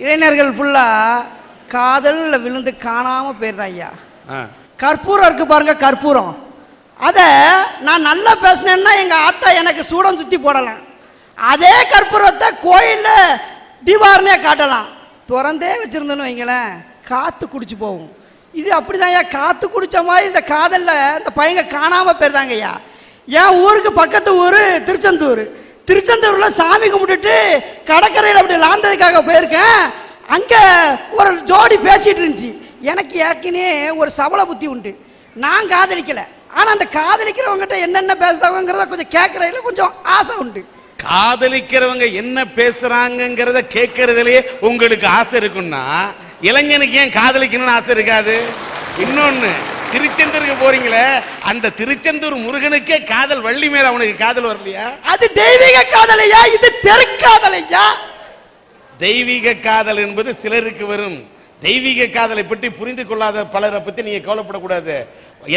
இளைஞர்கள் ஃபுல்லாக காதலில் விழுந்து காணாமல் போயிடுறான் ஐயா. கற்பூரம் இருக்கு பாருங்க கற்பூரம். அதை நான் நல்லா பேசினேன்னா எங்கள் ஆத்தா எனக்கு சூடம் சுற்றி போடலாம். அதே கற்பூரத்தை கோயிலில் தீபாவளியே காட்டலாம். திறந்தே வச்சுருந்தோன்னு வைங்களேன் காற்று குடிச்சு போகும். இது அப்படிதான் ஐயா காற்று குடிச்ச மாதிரி இந்த காதலில் இந்த பையங்க காணாமல் போயிருந்தாங்க ஐயா. என் ஊருக்கு பக்கத்து ஊர் திருச்செந்தூர். திருச்செந்தூரில் சாமி கும்பிட்டுட்டு கடற்கரையில் அப்படி லாந்ததுக்காக போயிருக்கேன். அங்கே ஒரு ஜோடி பேசிகிட்டு இருந்துச்சு. எனக்கு ஏற்கனவே ஒரு சவள புத்தி உண்டு. நான் காதலிக்கலை. ஆனால் அந்த காதலிக்கிறவங்ககிட்ட என்னென்ன பேசுறாங்கிறத கொஞ்சம் கேட்குறதுல கொஞ்சம் ஆசை உண்டு. காதலிக்கிறவங்க என்ன பேசுறாங்கிறத கேட்கறதுலயே உங்களுக்கு ஆசை இருக்குன்னா இளைஞனுக்கு ஏன் காதலிக்கணும்னு ஆசை இருக்காது? இன்னொன்னு திருச்செந்தூருக்கு போறீங்களே அந்த திருச்செந்தூர் முருகனுக்கே காதல் வள்ளி மேல அவனுக்கு காதல் வரலையா? அது தெய்வீக காதலையா? இது தெருக்காதலையா தெய்வீக காதல் என்பது சிலருக்கு வரும். தெய்வீக காதலை பற்றி புரிந்து கொள்ளாத பலரை பத்தி நீங்க கவலைப்படக்கூடாது.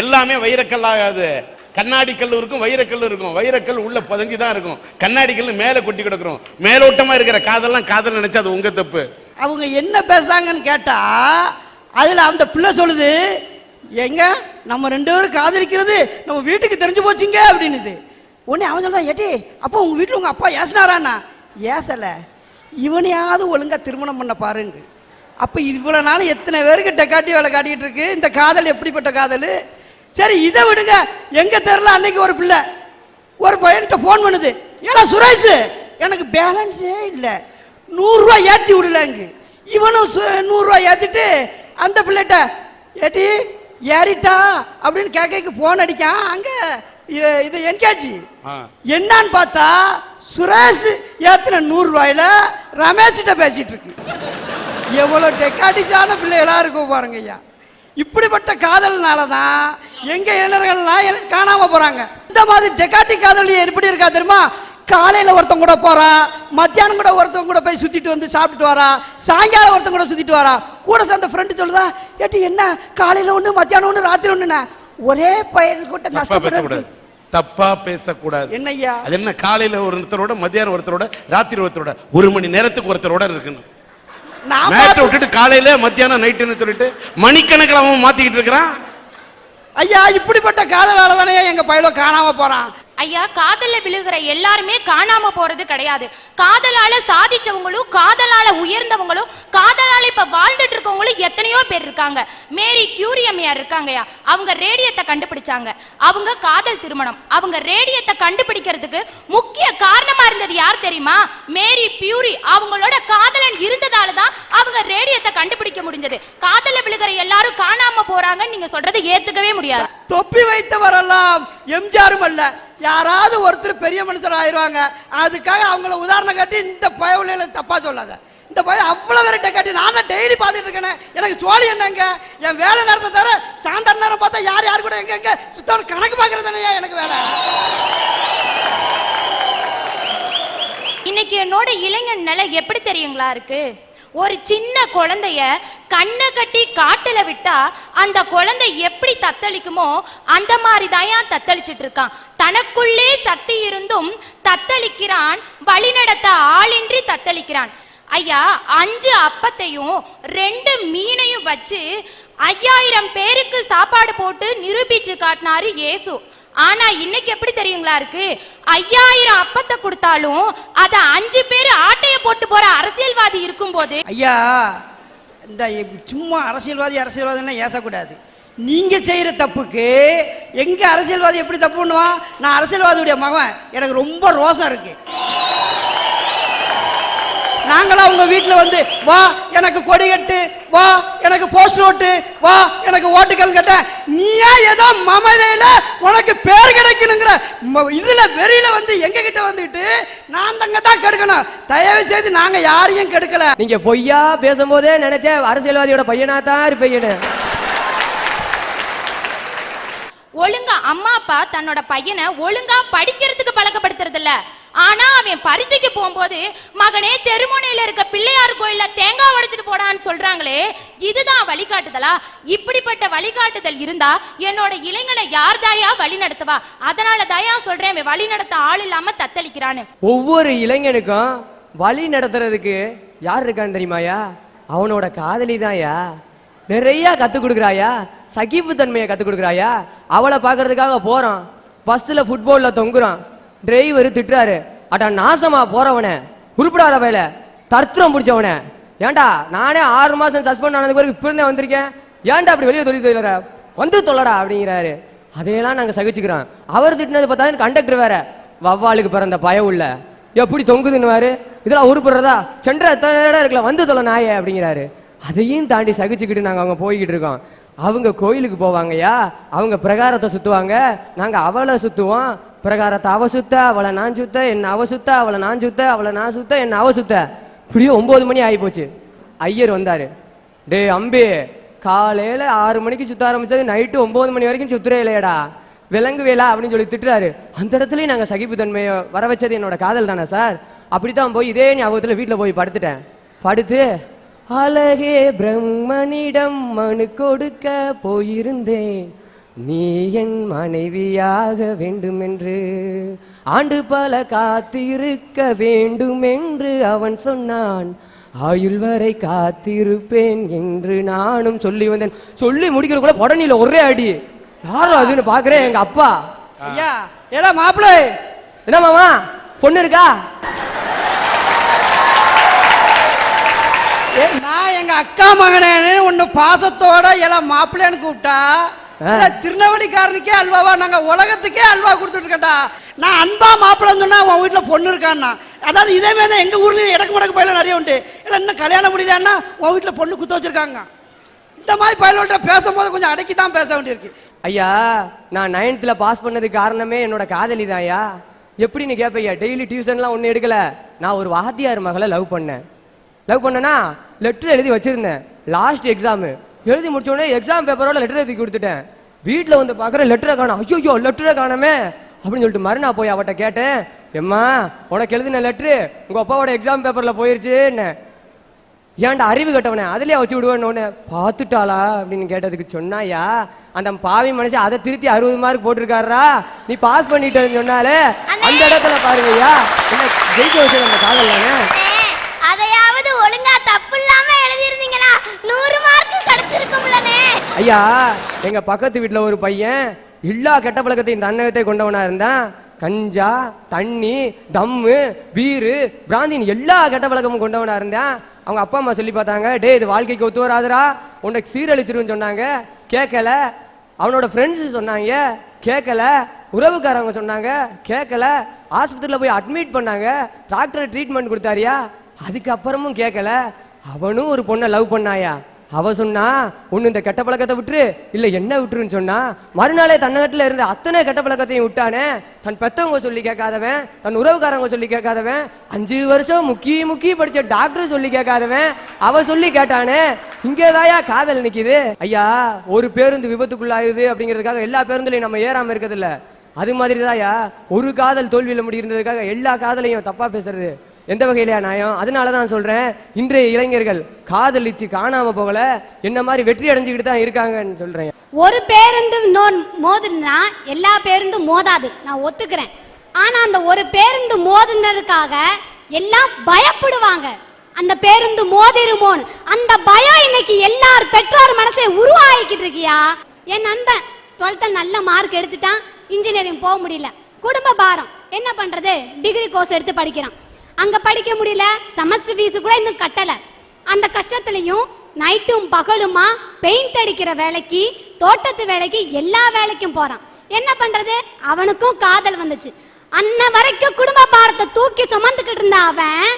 எல்லாமே வைரக்கல் ஆகாது. கண்ணாடி கல் இருக்கும் வைரக்கல் இருக்கும். வைரக்கல் உள்ள பதங்கி தான் இருக்கும். கண்ணாடி கல் மேல கொட்டி கிடக்கும் மேலோட்டமா இருக்கிற காதல்லாம் காதல் நினைச்சா அது உங்க தப்பு. அவங்க என்ன பேசுறாங்கன்னு கேட்டா அதில் அந்த பிள்ளை சொல்லுது எங்க? நம்ம ரெண்டு பேரும் காதலிக்கிறது நம்ம வீட்டுக்கு தெரிஞ்சு போச்சுங்க அப்படின்னுது. உடனே அவன் சொல்றான் ஏட்டி அப்போ உங்க வீட்டில் உங்க அப்பா ஏசினாராண்ணா? ஏசலை. இவனையாவது ஒழுங்கா திருமணம் பண்ண பாருங்க. அப்போ இவ்வளோ நாள் எத்தனை பேருக்கு டெக்காட்டி வேலை காட்டிட்டு இருக்கு? இந்த காதல் எப்படிப்பட்ட காதல்? சரி இதை விடுங்க. எங்க தெரில அன்னைக்கு ஒரு பிள்ளை ஒரு பையன்கிட்ட ஃபோன் பண்ணுது. ஏன்னா சுரேஷ் எனக்கு பேலன்ஸே இல்லை. நூறுரூவா ஏற்றி விடலங்க. இவனும் சு- நூறுரூவா ஏற்றிட்டு அந்த பிள்ளைகிட்ட ஏட்டி ஏறிட்டா அப்படின்னு கேட்க ஃபோன் அடிக்கான் அங்கே இது என்கேஜி. என்னன்னு பார்த்தா சுரேஷ் ஏற்றின நூறுரூவாயில ரமேஷ்கிட்ட பேசிட்டு இருக்கு. எவ்வளோ டெக்காட்டிஸான பிள்ளைகளா இருக்கும் பாருங்க ஐயா. இப்படிப்பட்ட காதல்னால தான் எங்க இளைஞர்கள்லாம் எல்லாம் காணாம போறாங்க. இந்த மாதிரி டெக்காட்டி காதல் எப்படி இருக்கா தெரியுமா? காலையில ஒருத்தன் கூட போறா மத்தியானம் கூட ஒருத்தன் கூட போய் சுத்திட்டு வந்து சாப்பிட்டுட்டு வரா சாயங்காலம் ஒருத்தன் கூட சுத்திட்டு வரா. கூட சேர்ந்த ஃப்ரெண்டு சொல்லுதா ஏட்டி என்ன? காலையில ஒண்ணு மத்தியானம் ஒண்ணு ராத்திரி ஒண்ணுண்ணே ஒரே பயல் கூட்ட நஷ்டப்படுறது தப்பா பேசக்கூடாது. என்ன ஐயா அது என்ன காலையில ஒருத்தரோட மத்தியானம் ஒருத்தரோட ராத்திரி ஒருத்தரோட ஒரு மணி நேரத்துக்கு ஒருத்தரோட இருக்கணும். நான் மேட்டை விட்டுட்டு காலையில மத்தியானம் நைட்டுன்னு சொல்லிட்டு மணிக்கணக்கில் அவன் மாத்திக்கிட்டு இருக்கிறான். ஐயா இப்படிப்பட்ட காதலால தானே எங்க பயலோ காணாம போறான். ஐயா காதலில் விழுகிற எல்லாருமே காணாம போறது கிடையாது. காதலால சாதிச்சவங்களும் காதலால உயர்ந்தவங்களும் காதலால இப்ப வாழ்ந்துட்டு இருக்கவங்களும் எத்தனையோ பேர் இருக்காங்க. மேரி கியூரி இருக்காங்கயா அவங்க ரேடியத்தை கண்டுபிடிச்சாங்க. அவங்க காதல் திருமணம். அவங்க ரேடியத்தை கண்டுபிடிக்கிறதுக்கு முக்கிய காரணமா இருந்தது யார் தெரியுமா? மேரி பியூரி அவங்களோட காதலன் இருந்ததால தான் அவங்க ரேடியத்தை கண்டுபிடிக்க முடிஞ்சது. காதல விழுகிற எல்லாரும் காணாம போறாங்கன்னு நீங்க சொல்றதை ஏத்துக்கவே முடியாது. தொப்பி வைத்தவரெல்லாம் எம்ஜிஆரும் அல்ல. யாராவது ஒருத்தர் பெரிய மனுஷர் ஆயிடுவாங்க. அதுக்காக அவங்கள உதாரணம் காட்டி இந்த பயவுல தப்பா சொல்லாத. இந்த பய அவ்வளோ வெரைட்ட காட்டி நான் தான் டெய்லி பார்த்துட்டு இருக்கேன். எனக்கு சோழி என்னங்க? என் வேலை நேரத்தை தவிர சாயந்தர நேரம் பார்த்தா யார் யார் கூட எங்க எங்க சுத்தம் கணக்கு பார்க்கறது தானே எனக்கு வேலை? இன்னைக்கு என்னோட இளைஞன் நிலை எப்படி தெரியுங்களா இருக்கு? ஒரு சின்ன குழந்தைய கண்ணை கட்டி காட்டில் விட்டா அந்த குழந்தை எப்படி தத்தளிக்குமோ அந்த மாதிரி தான் தத்தளிச்சிட்டு இருக்கான்? தனக்குள்ளே சக்தி இருந்தும் தத்தளிக்கிறான் வழிநடத்த ஆளின்றி தத்தளிக்கிறான். ஐயா அஞ்சு அப்பத்தையும் ரெண்டு மீனையும் வச்சு ஐயாயிரம் பேருக்கு சாப்பாடு போட்டு நிரூபிச்சு காட்டினாரு இயேசு. ஆனா இன்னைக்கு எப்படி தெரியுங்களா இருக்கு? ஐயாயிரம் அப்பத்தை கொடுத்தாலும் அத அஞ்சு பேர் ஆட்டைய போட்டு போற அரசியல்வாதி இருக்கும்போது ஐயா இந்த சும்மா அரசியல்வாதி அரசியல்வாதின்னா ஏசக்கூடாது. நீங்க செய்யற தப்புக்கு எங்க அரசியல்வாதி எப்படி தப்பு பண்ணுவான்? நான் அரசியல்வாதியுடைய மகன். எனக்கு ரொம்ப ரோசம் இருக்கு. நாங்களாம் உங்க வீட்டில் வந்து வா எனக்கு கொடி போஸ்ட் ஓட்டு வா எனக்கு ஓட்டுகள் கட்ட நீயா ஏதோ மமதையில உனக்கு பேர் கிடைக்கணுங்கிற ம- இதுல வெறியில வந்து எங்க கிட்ட வந்துட்டு நான் தங்க தான் கெடுக்கணும். தயவு செய்து நாங்க யாரையும் கெடுக்கல. நீங்க பொய்யா பேசும்போதே நினைச்சேன் அரசியல்வாதியோட பையனா தான் இருப்பீங்கன்னு. ஒழுங்கா அம்மா அப்பா தன்னோட பையனை ஒழுங்கா படிக்கிறதுக்கு பழக்கப்படுத்துறது இல்ல ஆனா அவன் பரீட்சைக்கு போகும்போது மகனே தெருமுனையில இருக்க பிள்ளையார் கோயில்ல தேங்காய் உடைச்சிட்டு போடான்னு சொல்றாங்களே இதுதான் வழிகாட்டுதலா? இப்படிப்பட்ட வழிகாட்டுதல் இருந்தா என்னோட இளைஞனை யார் தாயா வழி நடத்துவா? அதனால தாயா சொல்றேன் அவன் வழி நடத்த ஆள் இல்லாம தத்தளிக்கிறான்னு. ஒவ்வொரு இளைஞனுக்கும் வழி நடத்துறதுக்கு யார் இருக்கான்னு தெரியுமாயா அவனோட காதலி தான்யா நிறைய கற்றுக் கொடுக்குறாயா? சகிப்பு தன்மையை கத்து கொடுக்குறாயா? அவளை பார்க்கறதுக்காக போறான். பஸ்ல ஃபுட்பால்ல தொங்குறான். டிரைவர் திட்டுறாரு. அடா நாசமா போகிறவனே உருப்படாத வயல தர்த்தம் பிடிச்சவனே. ஏன்டா நானே ஆறு மாசம் சஸ்பெண்ட் ஆனதுக்கு பிறகு இப்போ இருந்தே வந்திருக்கேன்? ஏன்டா அப்படி வெளியே தொழில் தொழிலற வந்து தொல்லடா அப்படிங்கிறாரு. அதையெல்லாம் நாங்க சகிச்சுக்கிறோம். அவர் திட்டினது பார்த்தா கண்டக்டர் வேற. வவ்வாளுக்கு பிறந்த பயம் உள்ள. எப்படி தொங்குதுன்னுவாரு? இதெல்லாம் உருப்படுறதா? சென்ற எத்தனை இடம் இருக்குல்ல வந்து தொலை நாயே அப்படிங்கிறாரு. அதையும் தாண்டி சகிச்சுக்கிட்டு நாங்கள் அவங்க போய்கிட்டு இருக்கோம். அவங்க கோயிலுக்கு போவாங்கய்யா அவங்க பிரகாரத்தை சுற்றுவாங்க நாங்கள் அவளை சுற்றுவோம் பிரகாரத்தை அவ சுத்த அவளை நான் சுத்த என்ன அவ சுத்த அவளை நான் சுத்த அவளை நான் சுத்த என்ன அவ சுத்த. இப்படியே ஒம்பது மணி ஆகி போச்சு ஐயர் வந்தார். டேய் அம்பி காலையில் ஆறு மணிக்கு சுற்ற ஆரம்பிச்சது நைட்டு ஒம்பது மணி வரைக்கும் சுத்துறே இல்லையடா. விலங்கு வேலா அப்படின்னு சொல்லி திட்டுறாரு. அந்த இடத்துலையும் நாங்கள் சகிப்பு சகிப்புத்தன்மையை வர வச்சது என்னோட காதல் தானே சார்? அப்படி தான் போய் இதே ஞாபகத்தில் வீட்டில் போய் படுத்துட்டேன். படுத்து அழகே பிரம்மனிடம் மனு கொடுக்க போயிருந்தேன். நீ என் மனைவியாக வேண்டுமென்று ஆண்டு பல காத்திருக்க வேண்டுமென்று அவன் சொன்னான். ஆயுள் வரை காத்திருப்பேன் என்று நானும் சொல்லி வந்தேன். சொல்லி முடிக்கிற கூட படனில ஒரே அடி. யாரும் அதுன்னு பாக்குறேன் எங்க அப்பா. ஐயா ஏடா மாப்பிள்ளை? என்ன மாமா பொண்ணு இருக்கா? நான் எங்க அக்கா மகனேன்னு ஒன்னு பாசத்தோட எல்லாம் மாப்பிள்ளைன்னு கூப்பிட்டா திருநெல்வேலிக்காரனுக்கே அல்வாவா நாங்க உலகத்துக்கே அல்வா கொடுத்துட்டு இருக்கேன்டா நான் அன்பா மாப்பிள்ளைன்னு சொன்னா உன் வீட்டுல பொண்ணு இருக்கான்னா. அதாவது இதே மாதிரி தான் எங்க ஊர்லயும் இடக்கு மடக்கு பயில நிறைய உண்டு. இல்ல இன்னும் கல்யாணம் முடியலன்னா உன் வீட்டுல பொண்ணு குத்த வச்சிருக்காங்க. இந்த மாதிரி பயிலோட்ட பேசும்போது கொஞ்சம் அடக்கி தான் பேச வேண்டியிருக்கு. ஐயா நான் நைன்த்ல பாஸ் பண்ணதுக்கு காரணமே என்னோட காதலி தான்யா எப்படின்னு கேட்பையா டெய்லி டியூஷன்லாம் ஒன்றும் எடுக்கல. நான் ஒரு வாத்தியார் மகளை லவ் பண்ணேன். லவ் பண்ணனா லெட்டர் எழுதி வச்சிருந்தேன். லாஸ்ட் எக்ஸாமு எழுதி முடிச்சோடனே எக்ஸாம் பேப்பரோட லெட்டர் எழுதி கொடுத்துட்டேன். வீட்டில் வந்து பார்க்குற லெட்டரை காணும். ஐயோ லெட்டரை காணாமே. அப்படின்னு சொல்லிட்டு மறுநாள் போய் அவட்ட கேட்டேன். எம்மா உனக்கு எழுதின லெட்ரு உங்கள் அப்பாவோட எக்ஸாம் பேப்பரில் போயிருச்சுன்னு. ஏன்டா அறிவு கட்டவனே அதுலேயே வச்சு விடுவேன்னு உடனே பார்த்துட்டாளா? அப்படின்னு கேட்டதுக்கு சொன்னாயா அந்த பாவி மனுஷன் அதை திருத்தி அறுபது மார்க் போட்டிருக்காரா நீ பாஸ் பண்ணிட்டேன்னு சொன்னாலே அந்த இடத்துல பாருங்கய்யா. என்ன ஜெயிக்க வச்சது அந்த காதல் தானே? தப்பு இல்லாம எழுதிருந்தீங்கன்னா நூறு மார்க் கிடைச்சிருக்கும்லனே ஐயா எங்க பக்கத்து வீட்டுல ஒரு பையன் எல்லா கெட்ட பழக்கத்தையும் தன்னகத்தை கொண்டவனா இருந்தான் கஞ்சா தண்ணி தம்மு பீரு பிராந்தின் எல்லா கெட்ட பழக்கமும் கொண்டவனா இருந்தான் அவங்க அப்பா அம்மா சொல்லி பார்த்தாங்க டேய் இது வாழ்க்கைக்கு ஒத்து வராதுடா உனக்கு சீரழிச்சிருன்னு சொன்னாங்க கேட்கல. அவனோட ஃப்ரெண்ட்ஸ் சொன்னாங்க கேட்கல. உறவுக்காரவங்க சொன்னாங்க கேட்கல. ஆஸ்பத்திரியில் போய் அட்மிட் பண்ணாங்க டாக்டர் ட்ரீட்மெண்ட் கொடுத்தாரியா அதுக்கப்புறமும் கேட்கல. அவனும் ஒரு பொண்ணை லவ் பண்ணாயா? அவ சொன்னா ஒன்று இந்த கெட்ட பழக்கத்தை விட்டுரு. இல்ல என்ன விட்டுருன்னு சொன்னா மறுநாளே தன்னகத்துல இருந்த அத்தனை கெட்ட பழக்கத்தையும் விட்டானே தன் பெத்தவங்க சொல்லி கேட்காதவன் தன் உறவுக்காரங்க சொல்லி கேட்காதவன் அஞ்சு வருஷம் முக்கி முக்கி படிச்ச டாக்டர் சொல்லி கேட்காதவன் அவ சொல்லி கேட்டானே இங்கேதாயா காதல் நிக்குது? ஐயா ஒரு பேருந்து விபத்துக்குள்ளாயுது அப்படிங்கிறதுக்காக எல்லா பேருந்துலையும் நம்ம ஏறாம இருக்கிறது இல்ல. அது மாதிரி தாயா ஒரு காதல் தோல்வியில முடிகிறதுக்காக எல்லா காதலையும் தப்பா பேசுறது. எந்த வகையிலையா நியாயம் அதனால தான் சொல்கிறேன் இன்றைய இளைஞர்கள் காதலிச்சு காணாம போகல என்ன மாதிரி வெற்றி அடைஞ்சுக்கிட்டு தான் இருக்காங்கன்னு சொல்கிறேன் ஒரு பேருந்து இன்னொரு மோதுனா எல்லா பேருந்தும் மோதாது. நான் ஒத்துக்கிறேன். ஆனால் அந்த ஒரு பேருந்து மோதுனதுக்காக எல்லாம் பயப்படுவாங்க. அந்த பேருந்து மோதிருமோன்னு. அந்த பயம் இன்னைக்கு எல்லார் பெற்றோர் மனசை உருவாக்கிட்டு இருக்கியா? என் நண்பன் டுவெல்த்தில் நல்ல மார்க் எடுத்துட்டான். இன்ஜினியரிங் போக முடியல. குடும்ப பாரம். என்ன பண்ணுறது டிகிரி கோர்ஸ் எடுத்து படிக்கிறான். அங்க படிக்க முடியல செமஸ்டர் ஃபீஸ் கூட இன்னும் கட்டல. அந்த கஷ்டத்துலயும் நைட்டும் பகலுமா பெயிண்ட் அடிக்கிற வேலைக்கு தோட்டத்து வேலைக்கு எல்லா வேலைக்கும் போறான். என்ன பண்றது? அவனுக்கும் காதல் வந்துச்சு. அன்ன வரைக்கும் குடும்ப பாரத்தை தூக்கி சுமந்துக்கிட்டு இருந்த அவன்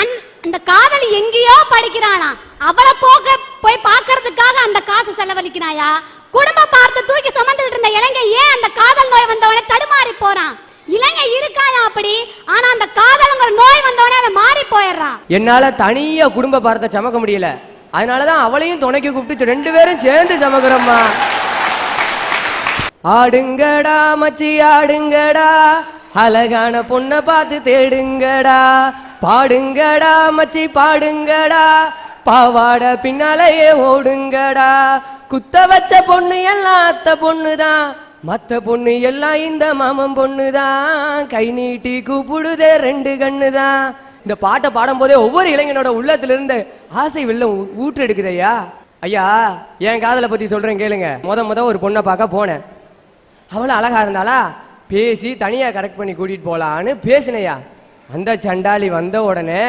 அந் அந்த காதல் எங்கேயோ படிக்கிறானா அவளை போக போய் பார்க்கறதுக்காக அந்த காசு செலவழிக்கிறாயா? குடும்ப பாரத்தை தூக்கி சுமந்துக்கிட்டு இருந்த இளைஞன் ஏன் அந்த காதல் நோய் வந்தவனை தடுமாறி போறான்? இலங்கை இருக்காயா அப்படி? ஆனா அந்த காதலுங்கிற நோய் வந்தோடனே அவன் மாறி போயிடுறான். என்னால தனியா குடும்ப பாரத்தை சமக்க முடியல. அதனாலதான் அவளையும் துணைக்கு கூப்பிட்டு ரெண்டு பேரும் சேர்ந்து சமக்கிறோம்மா. ஆடுங்கடா மச்சி ஆடுங்கடா. அழகான பொண்ணை பார்த்து தேடுங்கடா. பாடுங்கடா மச்சி பாடுங்கடா. பாவாட பின்னாலேயே ஓடுங்கடா. குத்த வச்ச பொண்ணு எல்லாம் அத்த பொண்ணுதான். மத்த பொண்ணு எல்லாம் இந்த மாமன் பொண்ணுதான் கை நீட்டி கூப்பிடுதே ரெண்டு கண்ணுதான் இந்த பாட்டை பாடும்போதே ஒவ்வொரு இளைஞனோட உள்ளத்திலிருந்து ஆசை வெள்ளம் ஊ- ஊற்றெடுக்குது ஐயா. ஐயா என் காதலை பத்தி சொல்றேன் கேளுங்க. முத முத ஒரு பொண்ணை பார்க்க போனேன். அவளும் அழகா இருந்தாளா? பேசி தனியா கரெக்ட் பண்ணி கூட்டிட்டு போலான்னு பேசினையா. அந்த சண்டாளி வந்த உடனே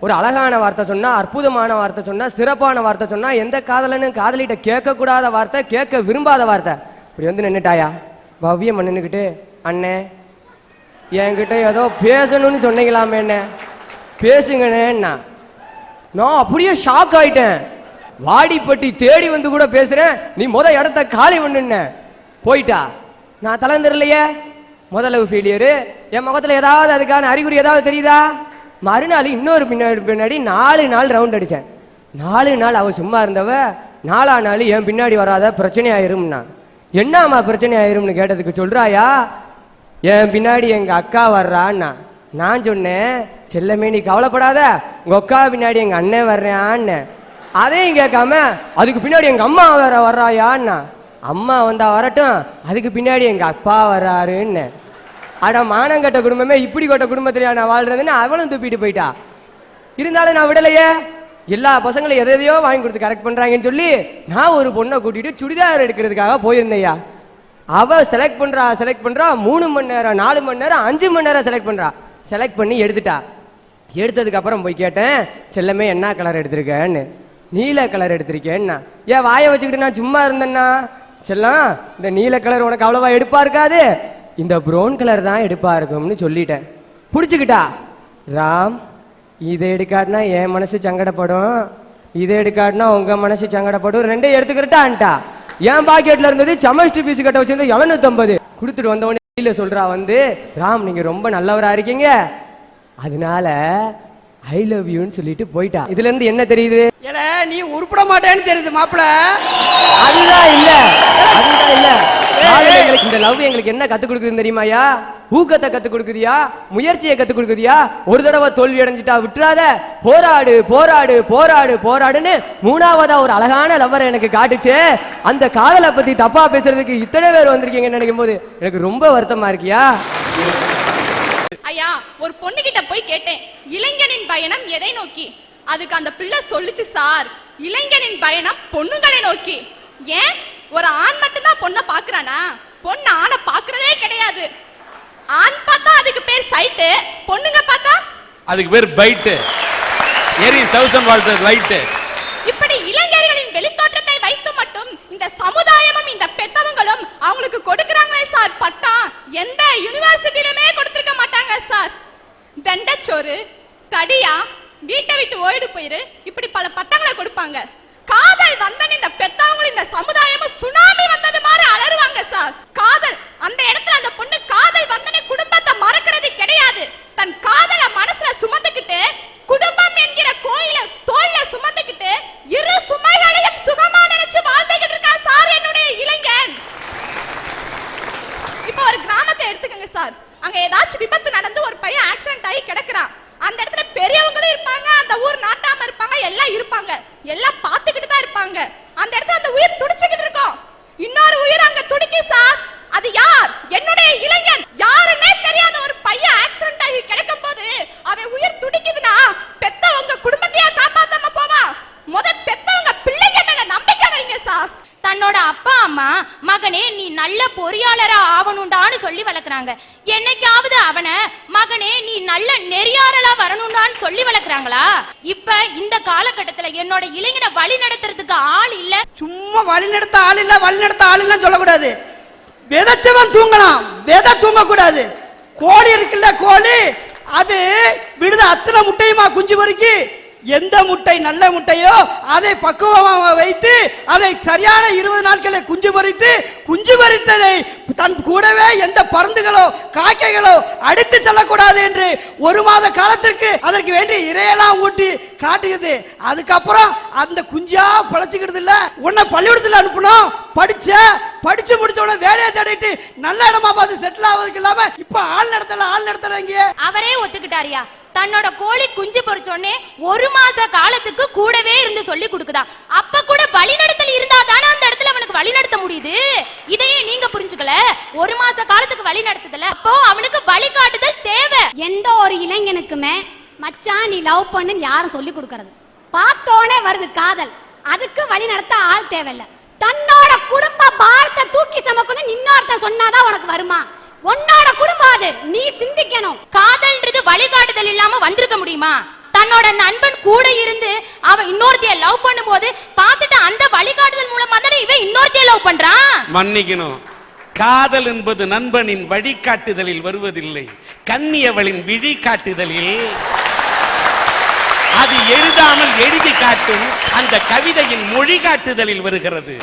ஒரு அழகான வார்த்தை சொன்னா அற்புதமான வார்த்தை சொன்னா சிறப்பான வார்த்தை சொன்னா எந்த காதலனும் காதலிட்ட கேட்க கூடாத வார்த்தை கேட்க விரும்பாத வார்த்தை. இப்படி வந்து நின்னுட்டாயா? பவ்யம் நின்றுக்கிட்டு அண்ணே என்கிட்ட ஏதோ பேசணும்னு சொன்னீங்களாமே என்ன பேசுங்கண்ணேன்னா. நான் அப்படியே ஷாக் ஆயிட்டேன். வாடிப்பட்டி தேடி வந்து கூட பேசுறேன். நீ முத இடத்த காலி பண்ணுன போயிட்டா? நான் தளர்ந்துடலையே. முதலவு ஃபெயிலியரு என் முகத்தில் ஏதாவது அதுக்கான அறிகுறி ஏதாவது தெரியுதா? மறுநாள் இன்னொரு பின்னாடி பின்னாடி நாலு நாள் ரவுண்ட் அடித்தேன் நாலு நாள் அவள் சும்மா இருந்தவ நாலா நாள் என் பின்னாடி வராத பிரச்சனை ஆயிரும்னா என்னம்மா பிரச்சனை ஆயிரும்னு கேட்டதுக்கு சொல்றாயா? என் பின்னாடி எங்க அக்கா வர்றான்னா நான் சொன்னேன் செல்லமே நீ கவலைப்படாத. உங்க அக்கா பின்னாடி எங்க அண்ணன் வர்றான்னு. அதையும் கேட்காம அதுக்கு பின்னாடி எங்க அம்மா வேற வர்றாயான்னா. அம்மா வந்தா வரட்டும். அதுக்கு பின்னாடி எங்க அப்பா வர்றாருன்னு. அட மானங்கட்ட குடும்பமே இப்படி கொட்ட குடும்பத்திலேயே நான் வாழ்றதுன்னு அவளும் துப்பிட்டு போயிட்டா. இருந்தாலும் நான் விடலையே. எல்லா பசங்களும் எதை எதையோ வாங்கி கொடுத்து கரெக்ட் பண்ணுறாங்கன்னு சொல்லி நான் ஒரு பொண்ணை கூட்டிட்டு சுடிதார் எடுக்கிறதுக்காக போயிருந்தேயா அவள் செலக்ட் பண்ணுறா செலக்ட் பண்ணுறா மூணு மணி நேரம் நாலு மணி நேரம் அஞ்சு மணி நேரம் செலக்ட் பண்ணுறா செலக்ட் பண்ணி எடுத்துட்டா. எடுத்ததுக்கப்புறம் போய் கேட்டேன் செல்லமே என்ன கலர் எடுத்திருக்கேன்னு? நீல கலர் எடுத்திருக்கேன்னா. ஏன் வாயை வச்சுக்கிட்டு நான் சும்மா இருந்தேன்னா? செல்லம் இந்த நீல கலர் உனக்கு அவ்வளோவா எடுப்பா இருக்காது. இந்த ப்ரௌன் கலர் தான் எடுப்பா இருக்கும்னு சொல்லிட்டேன். பிடிச்சிக்கிட்டா? ராம் இதை எடுக்காட்டினா என் மனசு சங்கடப்படும். இதை எடுக்காட்டினா உங்க மனசு சங்கடப்படும். ரெண்டையும் எடுத்துக்கிறட்டான்ட்டா என் பாக்கெட்ல இருந்தது சமஸ்டி பீஸ் கட்ட வச்சிருந்தது எழுநூத்தம்பது. கொடுத்துட்டு வந்தவொடனே வெளியில சொல்றா வந்து ராம் நீங்க ரொம்ப நல்லவரா இருக்கீங்க. அதனால ஐ லவ் யூன்னு சொல்லிட்டு போயிட்டா. இதுல இருந்து என்ன தெரியுது? ஏல நீ உருப்பட மாட்டேன்னு தெரியுது மாப்பிள. அதுதான் இல்ல. அதுதான் இல்ல. எங்களுக்கு இந்த லவ் எங்களுக்கு என்ன கத்து கொடுக்குதுன்னு தெரியுமாயா ஊக்கத்தை கத்து கொடுக்குதியா? முயற்சியை கத்து கொடுக்குதியா? ஒரு தடவை தோல்வி அடைஞ்சிட்டா விட்டுறாத. போராடு போராடு போராடு போராடுன்னு மூணாவதா ஒரு அழகான லவ்வரை எனக்கு காட்டுச்சு. அந்த காதலை பத்தி தப்பா பேசுறதுக்கு இத்தனை பேர் வந்திருக்கீங்கன்னு நினைக்கும் போது எனக்கு ரொம்ப வருத்தமா இருக்கியா? ஐயா ஒரு பொண்ணு கிட்ட போய் கேட்டேன். இளைஞனின் பயணம் எதை நோக்கி? அதுக்கு அந்த பிள்ளை சொல்லுச்சு சார். இளைஞனின் பயணம் பொண்ணுங்களை நோக்கி. ஏன்? ஒரு ஆண் மட்டும்தான் பொண்ணை பாக்குறானா பொண்ணு ஆணை பாக்குறதே கிடையாது. ஆண் பார்த்தா அதுக்கு பேர் சைட்டு பொண்ணுங்க பார்த்தா? அதுக்கு பேர் பைட்டு ஏரி தௌசண்ட் வால்ட் லைட்டு இப்படி இளைஞர்களின் வெளித்தோற்றத்தை வைத்து மட்டும் இந்த சமுதாயமும் இந்த பெத்தவங்களும் அவங்களுக்கு கொடுக்கறாங்களே சார் பட்டம் எந்த யூனிவர்சிட்டிலுமே கொடுத்திருக்க மாட்டாங்க சார் தண்டச்சோறு தடியா வீட்டை விட்டு ஓடி போயிரு. இப்படி பல பட்டங்களை கொடுப்பாங்க. காதல் வந்தன் இந்த பெத்தவங்களும் இந்த சமுதாயமும் சுனாமி வந்தது மாதிரி அலறுவாங்க சார். காதல் அந்த இடத்துல அந்த பொண்ணு காதல் வந்தனே குடும்பத்தை மறக்கிறது கிடையாது. தன் காதலை மனசுல சுமந்துக்கிட்டு குடும்பம் என்கிற கோயில தோல்ல சுமந்துக்கிட்டு இரு சுமைகளையும் சுகமா நினைச்சு வாழ்ந்துகிட்டு இருக்கா சார் என்னுடைய இளைஞன். இப்போ ஒரு கிராமத்தை எடுத்துக்கங்க சார். அங்க ஏதாச்சும் விபத்து நடந்து ஒரு பையன் ஆக்சிடென்ட் ஆகி கிடக்குறான். அந்த இடத்துல பெரியவங்களும் இருப்பாங்க அந்த ஊர் நாட்டாம இருப்பாங்க எல்லாம் இருப்பாங்க. எல்லாம் பார்த்துக்கிட்டு தான் இருப்பாங்க. அந்த இடத்துல அந்த உயிர் துடிச்சுக்கிட்டு இருக்கும். இன்னொரு உயிர் அங்க துடிக்கு சார். அது யார்? என்னுடைய இளைஞன். யாருன்னே தெரியாத ஒரு பையன் ஆக்சிடென்ட் ஆகி கிடைக்கும் போது அவன் உயிர் துடிக்குதுன்னா பெத்தவங்க குடும்பத்தையா காப்பாத்தாம போவா. முத தன்னோட அப்பா அம்மா மகனே நீ நல்ல பொறியாளரா ஆவணுண்டான்னு சொல்லி வளர்க்குறாங்க. என்னைக்காவது அவனை மகனே நீ நல்ல நெறியாரலா வரணுண்டான்னு சொல்லி வளர்க்குறாங்களா? இப்ப இந்த காலகட்டத்துல என்னோட இளைஞனை வழி நடத்துறதுக்கு ஆள் இல்ல. சும்மா வழி நடத்த ஆள் இல்ல வழி நடத்த ஆள் இல்லைன்னு சொல்லக்கூடாது. விதைச்சவன் தூங்கலாம் விதை தூங்கக்கூடாது. கோழி இருக்குல்ல கோழி அது விடுத அத்தனை முட்டையுமா குஞ்சு பொறுக்கி? எந்த முட்டை நல்ல முட்டையோ அதை பக்குவமாக வைத்து அதை சரியான இருபது நாட்களை குஞ்சு பறித்து குஞ்சு பறித்ததை தன் கூடவே எந்த பருந்துகளோ காக்கைகளோ அடித்து செல்லக்கூடாது என்று ஒரு மாத காலத்திற்கு அதற்கு வேண்டி இரையெல்லாம் ஊட்டி காட்டுகிறது. அதுக்கப்புறம் அந்த குஞ்சா பழச்சிக்கிறது இல்ல. உன்னை பள்ளிக்கூடத்தில் அனுப்பணும் படிச்ச படிச்சு முடிச்ச உடனே வேலையை தேடிட்டு நல்ல இடமா பார்த்து செட்டில் ஆவதுக்கு இல்லாம இப்ப ஆள் நடத்தல ஆள் நடத்தல இங்கே அவரே ஒத்துக்கிட்டாரியா தன்னோட கோழி குஞ்சு பொறிச்சோன்னே ஒரு மாச காலத்துக்கு கூடவே இருந்து சொல்லி கொடுக்குதா. அப்ப கூட வழிநடத்தல் இருந்தா தானே அந்த இடத்துல அவனுக்கு வழிநடத்த முடியுது? இதையே நீங்க புரிஞ்சுக்கல. ஒரு மாச காலத்துக்கு வழி நடத்துதல அப்போ அவனுக்கு வழிகாட்டுதல் தேவை. எந்த ஒரு இளைஞனுக்குமே மச்சான் நீ லவ் பண்ணுன்னு யாரும் சொல்லி கொடுக்கறது? பார்த்தோனே வருது காதல். அதுக்கு வழி நடத்த ஆள் தேவையில்லை. தன்னோட குடும்ப பாரத்தை தூக்கி சமக்கணும்னு இன்னொருத்தன் சொன்னாதான் உனக்கு வருமா? உன்னோட குடும்பம் அது. நீ சிந்திக்கணும். காதல்ன்றது வழிகாட்டுதல் இல்லாம வந்திருக்க முடியுமா? தன்னோட நண்பன் கூட இருந்து அவன் இன்னொருத்தைய லவ் பண்ணும்போது பார்த்துட்டு அந்த வழிகாட்டுதல் மூலமா தானே இவன் இன்னொருத்தைய லவ் பண்றான்? மன்னிக்கணும். காதல் என்பது நண்பனின் வழிகாட்டுதலில் வருவதில்லை. கன்னியவளின் விழிகாட்டுதலில். அது எழுதாமல் எழுதி காட்டும் அந்த கவிதையின் மொழி காட்டுதலில் வருகிறது.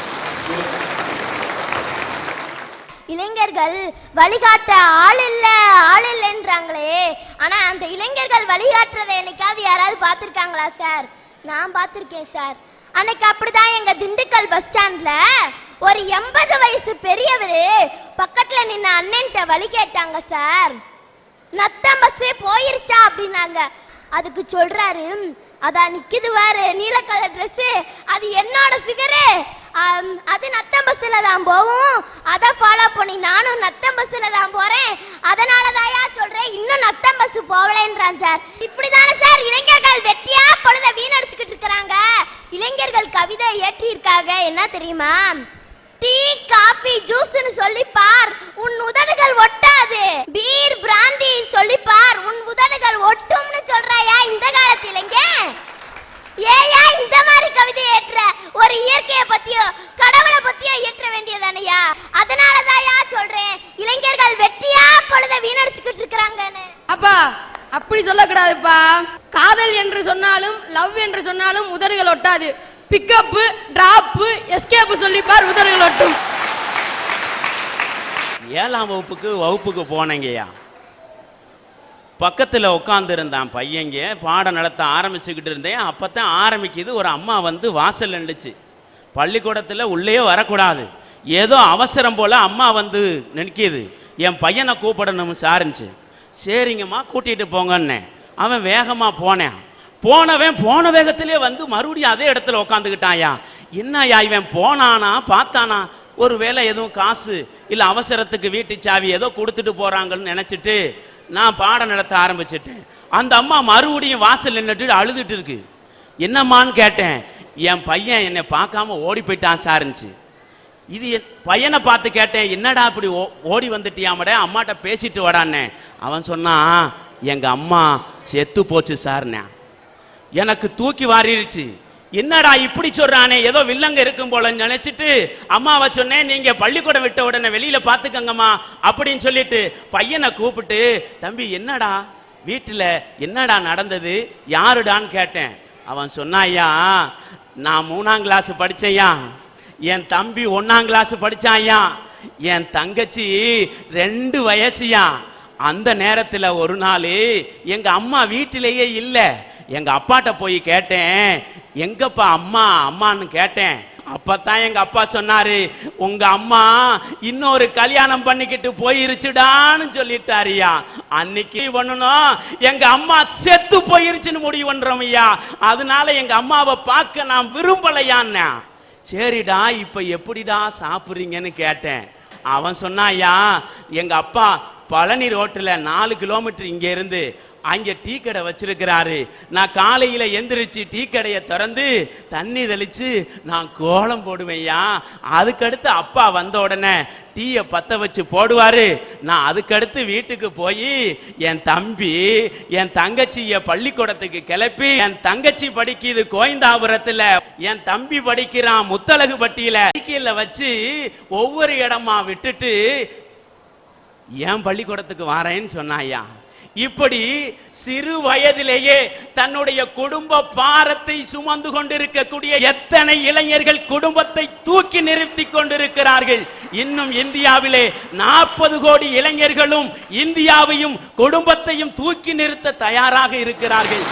இளைஞர்கள் வழிகாட்ட ஆள் இல்லை ஆள் இல்லைன்றாங்களே. ஆனா அந்த இளைஞர்கள் வழிகாட்டுறதை என்னைக்காவது யாராவது பார்த்துருக்காங்களா சார்? நான் பார்த்துருக்கேன் சார். அன்னைக்கு அப்படிதான் எங்க திண்டுக்கல் பஸ் ஸ்டாண்ட்ல ஒரு எண்பது வயசு பெரியவர் பக்கத்துல நின்ன அண்ணன்ட்ட வழி கேட்டாங்க சார். நத்தம் பஸ் போயிருச்சா அப்படின்னாங்க. அதுக்கு சொல்றாரு அதான் நிக்குது வாரு நீல கலர் Dress அது என்னோட ஃபிகரு அது நத்தம் பஸ்ஸில் தான் போகும் அதை ஃபாலோ பண்ணி நானும் நத்தம் பஸ்ஸில் தான் போகிறேன் அதனால தாயா சொல்கிறேன் இன்னும் நத்தம் பஸ் போகலன்றான் சார். இப்படி தானே சார் இளைஞர்கள் வெட்டியா பொழுத வீணடிச்சுக்கிட்டு இருக்கிறாங்க. இளைஞர்கள் கவிதை இயற்றியிருக்காங்க என்ன தெரியுமா? டீ காஃபி ஜூஸ்னு சொல்லி பார் உன் உதடுகள் ஒட்டாது. பீர் பிராந்தி சொல்லி பார் உன் உதடுகள் ஒட்டும்னு சொல்றாயா இந்த காலத்திலங்க ஏயா இந்த மாதிரி கவிதை ஏற்ற ஒரு இயற்கையை பத்தியோ கடவுளை பத்தியோ ஏற்ற வேண்டியதானையா? அதனால தாயா சொல்றேன். இளைஞர்கள் வெட்டியா பொழுத வீணடிச்சுக்கிட்டு இருக்கிறாங்கன்னு. அப்பா அப்படி சொல்லக்கூடாதுப்பா. காதல் என்று சொன்னாலும் லவ் என்று சொன்னாலும் உதடுகள் ஒட்டாது. பிக்கப்பு டிராப்பு எஸ்கேப்பு சொல்லிப்பார் உதடுகள் ஒட்டும். ஏழாம் வகுப்புக்கு வகுப்புக்கு போனேங்கய்யா. பக்கத்தில் உட்காந்துருந்தான் பையங்க பாடம் நடத்த ஆரம்பிச்சுக்கிட்டு இருந்தேன். அப்போ தான் ஆரம்பிக்குது ஒரு அம்மா வந்து வாசல் நின்றுச்சு பள்ளிக்கூடத்தில் உள்ளே வரக்கூடாது. ஏதோ அவசரம் போல் அம்மா வந்து நிற்கிது என் பையனை கூப்பிடணும் சாருந்துச்சு சரிங்கம்மா கூட்டிகிட்டு போங்கன்னேன். அவன் வேகமாக போனேன். போனவன் போன வேகத்திலே வந்து மறுபடியும் அதே இடத்துல உட்காந்துக்கிட்டாயா என்னய்யா இவன் போனானா பார்த்தானா? ஒரு வேளை எதுவும் காசு இல்லை அவசரத்துக்கு வீட்டு சாவி ஏதோ கொடுத்துட்டு போகிறாங்கன்னு நினச்சிட்டு நான் பாடம் நடத்த ஆரம்பிச்சிட்டேன். அந்த அம்மா மறுபடியும் வாசல் நின்றுட்டு அழுதுட்டு இருக்கு. என்னம்மான்னு கேட்டேன். என் பையன் என்னை பார்க்காம ஓடி போயிட்டான் சாருந்துச்சு இது என் பையனை பார்த்து கேட்டேன் என்னடா இப்படி ஓ- ஓடி வந்துட்டியாமட அம்மாட்ட பேசிட்டு வடான்னே. அவன் சொன்னான் எங்கள் அம்மா செத்து போச்சு சார்ண்ணே. எனக்கு தூக்கி வாரிடுச்சு என்னடா இப்படி சொல்றானே? ஏதோ வில்லங்க இருக்கும் போல நினைச்சிட்டு அம்மாவை சொன்னேன் நீங்க பள்ளிக்கூடம் விட்ட உடனே வெளியில பாத்துக்கங்கம்மா அப்படின்னு சொல்லிட்டு பையனை கூப்பிட்டு தம்பி என்னடா? வீட்டில் என்னடா நடந்தது? யாருடான்னு கேட்டேன். அவன் சொன்னாயா நான் மூணாம் கிளாஸ் படிச்சேயா என் தம்பி ஒன்னாம் கிளாஸ் படித்தாயா என் தங்கச்சி ரெண்டு வயசுயா அந்த நேரத்தில் ஒரு நாள் எங்கள் அம்மா வீட்டிலேயே இல்லை. எங்கள் அப்பாட்ட போய் கேட்டேன். எங்கப்பா அம்மா அம்மான்னு கேட்டேன். அப்பதான் எங்க அப்பா சொன்னாரு உங்க அம்மா இன்னொரு கல்யாணம் பண்ணிக்கிட்டு போயிருச்சுடான்னு சொல்லிட்டாருயா அன்னைக்கு பண்ணணும். எங்க அம்மா செத்து போயிருச்சுன்னு முடிவு பண்றோம் ஐயா. அதனால எங்க அம்மாவை பார்க்க நான் விரும்பலையான்னு சரிடா இப்ப எப்படிடா சாப்பிட்றீங்கன்னு கேட்டேன். அவன் சொன்னாயா எங்க அப்பா பழனி ரோட்டில் நாலு கிலோமீட்டர் இங்கேருந்து அங்கே டீ கடை வச்சிருக்கிறாரு. நான் காலையில் எந்திரிச்சு டீ கடையை திறந்து தண்ணி தெளித்து நான் கோலம் போடுவேன்யா. அதுக்கடுத்து அப்பா வந்த உடனே டீயை பற்ற வச்சு போடுவார். நான் அதுக்கடுத்து வீட்டுக்கு போய் என் தம்பி என் தங்கச்சியை பள்ளிக்கூடத்துக்கு கிளப்பி என் தங்கச்சி படிக்குது கோயந்தாபுரத்தில் என் தம்பி படிக்கிறான் முத்தலகு பட்டியில் சைக்கிளில் வச்சு ஒவ்வொரு இடமா விட்டுட்டு ஏன் பள்ளிக்கூடத்துக்கு வாரேன்னு சொன்னாயா இப்படி சிறு வயதிலேயே தன்னுடைய குடும்ப பாரத்தை சுமந்து கொண்டிருக்கக்கூடிய எத்தனை இளைஞர்கள் குடும்பத்தை தூக்கி நிறுத்தி கொண்டிருக்கிறார்கள். இன்னும் இந்தியாவிலே நாற்பது கோடி இளைஞர்களும் இந்தியாவையும் குடும்பத்தையும் தூக்கி நிறுத்த தயாராக இருக்கிறார்கள்.